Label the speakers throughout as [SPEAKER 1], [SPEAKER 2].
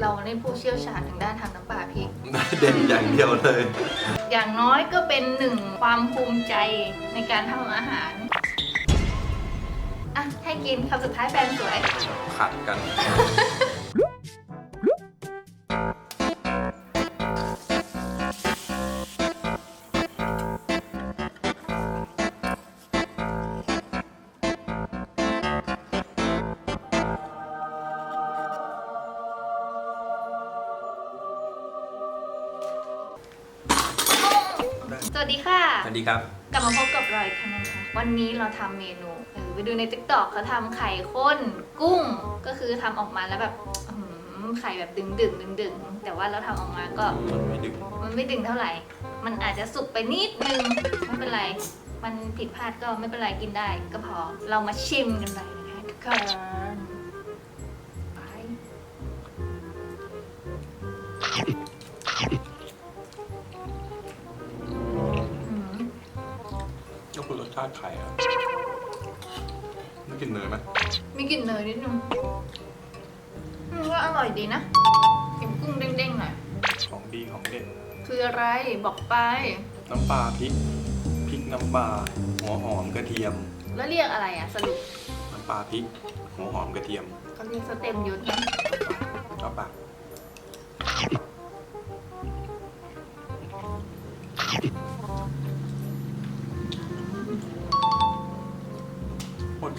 [SPEAKER 1] เราในผู้เชี่ยวชาญทางด้านทำน้ำปลาพริก
[SPEAKER 2] เด่นอย่างเดียวเลย
[SPEAKER 1] อย่างน้อยก็เป็นหนึ่งความภูมิใจในการทำอาหาร อะ ให้กินคำสุดท้ายแฟนสวย
[SPEAKER 2] ขัดกัน
[SPEAKER 1] สวัสดีค่ะ
[SPEAKER 2] สวัสดีครับ
[SPEAKER 1] กลับมาพบกับเราอีกครั้งนะคะ วันนี้เราทำเมนูเออไปดูใน t ิ k t o k เขาทำไข่ข้นกุ้ง ก็คือทำออกมาแล้วแบบอื้อหือไข่แบบดึงดึงดึงดึงๆแต่ว่าเราทำออกมาก็
[SPEAKER 2] มันไม่ดึก
[SPEAKER 1] มันไม่ดึงเท่าไหร่ มันอาจจะสุกไปนิดนึง ไม่เป็นไร มันผิดพลาดก็ไม่เป็นไรกินได้ก็พอ เรามาชิมกันเลยนะคะทุกคนา
[SPEAKER 2] ติไข่อะไม่กินเนยไหม
[SPEAKER 1] มีกลิ่นเนยนิดนึงอืมก็อร่อยดีนะกินกุ้งเด้งๆหน่อย
[SPEAKER 2] ของดีของเด็ด
[SPEAKER 1] คืออะไรบอกไป
[SPEAKER 2] น้ำปลาพริก พริกน้ำปลา หัวหอมกระเทียม
[SPEAKER 1] แล้วเรียกอะไรอะสรุป
[SPEAKER 2] น้ำปลาพริก หัวหอมกระเทียม
[SPEAKER 1] เขาเรียกสเต็มยุทธนะ
[SPEAKER 2] เอาปาก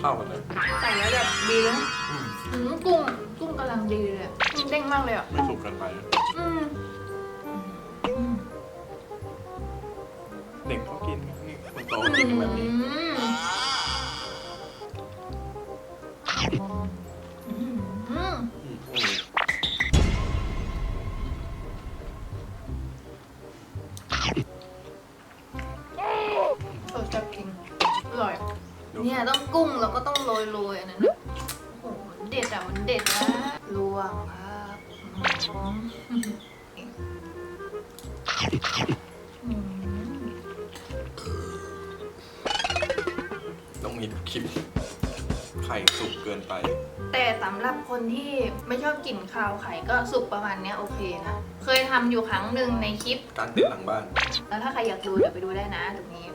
[SPEAKER 2] เข้ากันเลย
[SPEAKER 1] ใส่แล้วแบบดีแล้ว
[SPEAKER 2] อืม
[SPEAKER 1] อืมกุ้งกุ้งกำลังดีเลยอะกุ้งเด้งมากเลยอะ
[SPEAKER 2] ไม่สุกเกินไป
[SPEAKER 1] อืมอืม
[SPEAKER 2] เด็กเขากินกันนี่คนโตกินกันแบบนี้
[SPEAKER 1] อืมอืม
[SPEAKER 2] อืมอืม
[SPEAKER 1] เออชอบกินอร่อย
[SPEAKER 2] ดู
[SPEAKER 1] เนี่ยต้องกุ้งแล้วก็ต้องโรยโรยๆอันนั้นนะโอ้โหมันเด็ดอะมันเด็ดนะลวงครับอืมอืม
[SPEAKER 2] ต้องมีทุกคลิปไข่สุกเกินไป
[SPEAKER 1] แต่สำหรับคนที่ไม่ชอบกลิ่นคาวไข่ก็สุกประมาณเนี้ยโอเคนะ เคยทำอยู่ครั้งหนึ่งในคลิป
[SPEAKER 2] การเต้นหลังบ้าน
[SPEAKER 1] แล้วถ้าใครอยากดูเดี๋ยวไปดูได้นะตรงนี้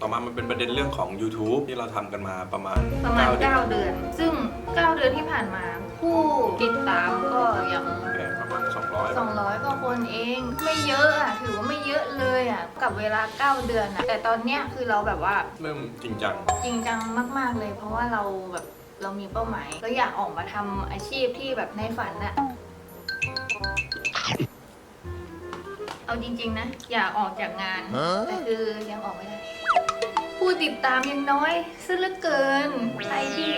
[SPEAKER 2] ต่อมามันเป็นประเด็นเรื่องของ YouTube ที่เราทำกันมาประมาณ
[SPEAKER 1] ประมาณ
[SPEAKER 2] 9
[SPEAKER 1] 9เดือน ซึ่ง 9 เดือนที่ผ่านมาผู้ติดตามก็ยัง
[SPEAKER 2] แก่ประมาณ 200
[SPEAKER 1] 200กว่าคนเองไม่เยอะอะ ถือว่าไม่เยอะเลยอะ กับเวลา 9 เดือนอะ แต่ตอนเนี้ยคือเราแบบว่า
[SPEAKER 2] เริ่มจริงจัง
[SPEAKER 1] จริงจังมาก ๆ เลย เพราะว่าเราแบบเรามีเป้าหมายเราอยากออกมาทำอาชีพที่แบบในฝันอะเอาจริง ๆ นะ อยากออกจากงาน แต่คือยังออกไม่ได้ ผู้ติดตามยังน้อยซะเหลือเกินใครที่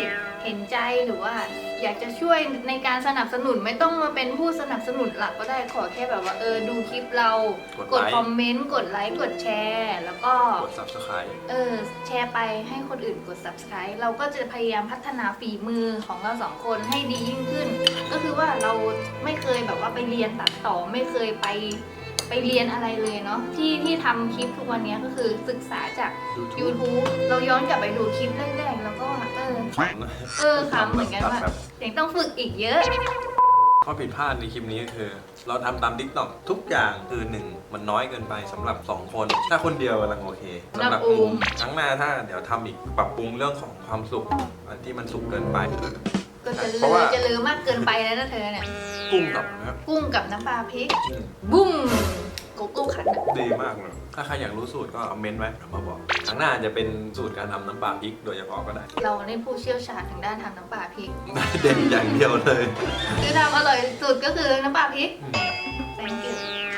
[SPEAKER 1] เห็นใจหรือว่า อยากจะช่วยในการสนับสนุนไม่ต้องมาเป็นผู้สนับสนุนหลักก็ได้ขอแค่แบบว่าเออดูคลิปเรา
[SPEAKER 2] กด
[SPEAKER 1] กด
[SPEAKER 2] ไลค์
[SPEAKER 1] คอมเมนต์กดไลค์กดแชร์แล้วก็
[SPEAKER 2] กด Subscribe
[SPEAKER 1] เออแชร์ไปให้คนอื่นกด subscribe เราก็จะพยายามพัฒนาฝีมือของเราสองคนให้ดียิ่งขึ้น ก็คือว่าเราไม่เคยแบบว่าไปเรียนตัดต่อไม่เคยไป ไปเรียนอะไรเลยเนาะที่ที่ทำคลิปทุกวันนี้ก็คือศึกษาจาก
[SPEAKER 2] YouTube
[SPEAKER 1] YouTube เราย้อนกลับไปดูคลิปแรกๆแล้วก็เออ
[SPEAKER 2] ขำนะ
[SPEAKER 1] เออขำเหมือนกันว่า
[SPEAKER 2] แบบ
[SPEAKER 1] ยังต้องฝึกอีกเยอะ
[SPEAKER 2] ข้อผิดพลาดในคลิปนี้ก็คือ เราทำตาม TikTok ทุกอย่างคือหนึ่งมันน้อยเกินไปสำหรับ 2 คน ถ้าคนเดียวกำลังโอเคสำหรับ
[SPEAKER 1] สำหรับอู
[SPEAKER 2] อู
[SPEAKER 1] ม
[SPEAKER 2] มครั้งหน้าถ้าเดี๋ยวทำอีกปรับปรุงเรื่องของความสุขอันที่มันสุกเกินไป
[SPEAKER 1] ก็จะ
[SPEAKER 2] เพ
[SPEAKER 1] ลื
[SPEAKER 2] ราะ
[SPEAKER 1] อ
[SPEAKER 2] ว่า
[SPEAKER 1] จะลือมากเกินไปแล้วนะเธอเนี่ย
[SPEAKER 2] กุ้งกับนะครับ
[SPEAKER 1] กุ้งกับน้ำปลาพริก
[SPEAKER 2] อืม
[SPEAKER 1] บุ้ม โกโก้ขันอะ
[SPEAKER 2] ดีมากเลยถ้าใครอยากรู้สูตรก็คอมเมนต์ไว้เดี๋ยวมาบอกครั้งหน้าจะเป็นสูตรการทำน้ำปลาพริกโดยเฉพาะก็ได้
[SPEAKER 1] เราในผู้เชี่ยวชาญทางด้านทำน้ำปลาพริก
[SPEAKER 2] เด่นอย่างเดียวเลย
[SPEAKER 1] คือทำอร่อยสุดก็คือน้ำปลาพริก thank you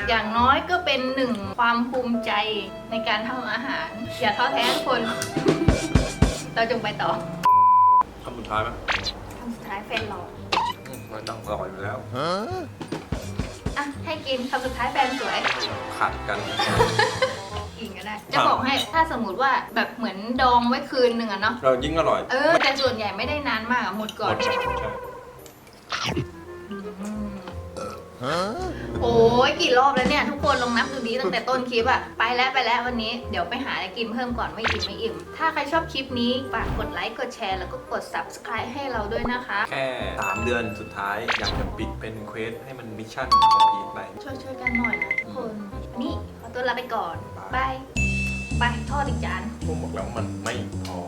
[SPEAKER 1] อย่างน้อยก็เป็นหนึ่งความภูมิใจในการทำอาหาร อย่าท้อแท้ทุกคน เราจงไปต่อ
[SPEAKER 2] คำสุดท้ายไหม
[SPEAKER 1] คำสุดท้ายแฟนเรา
[SPEAKER 2] อืมมันต้องอร่อยอยู่แล้ว
[SPEAKER 1] อะให้ กินคำสุดท้ายแฟนสวย
[SPEAKER 2] ขัดกัน
[SPEAKER 1] กินก็ได้ จะบอกให้ถ้าสมมติว่าแบบเหมือนดองไว้คืนหนึ่งอะเนาะ
[SPEAKER 2] เรายิ่งอร่อย
[SPEAKER 1] เออ แต่ส่วนใหญ่ไม่ได้นานมากอะหมดก่อน
[SPEAKER 2] หมดใช่
[SPEAKER 1] อืม โอ้ยกี่รอบแล้วเนี่ย ทุกคนลองนับดูดีตั้งแต่ต้นคลิปอะไปแล้วไปแล้ววันนี้เดี๋ยวไปหาอะไรกินเพิ่มก่อนไม่อิ่มไม่อิ่ม ถ้าใครชอบคลิปนี้ฝากกดไลค์กดแชร์แล้วก็กด subscribe ให้เราด้วยนะคะ
[SPEAKER 2] แค่ 3 เดือนสุดท้ายอยากจะปิดเป็นเควสให้มันมิชชั่นคอมพลีทไป
[SPEAKER 1] ช่วยช่วยๆกันหน่อยนะทุกคนวันนี่ขอตัวลาไปก่อน
[SPEAKER 2] บาย
[SPEAKER 1] บายบายทอดอีกจาน
[SPEAKER 2] ผมบอกแล้วมันไม่พอ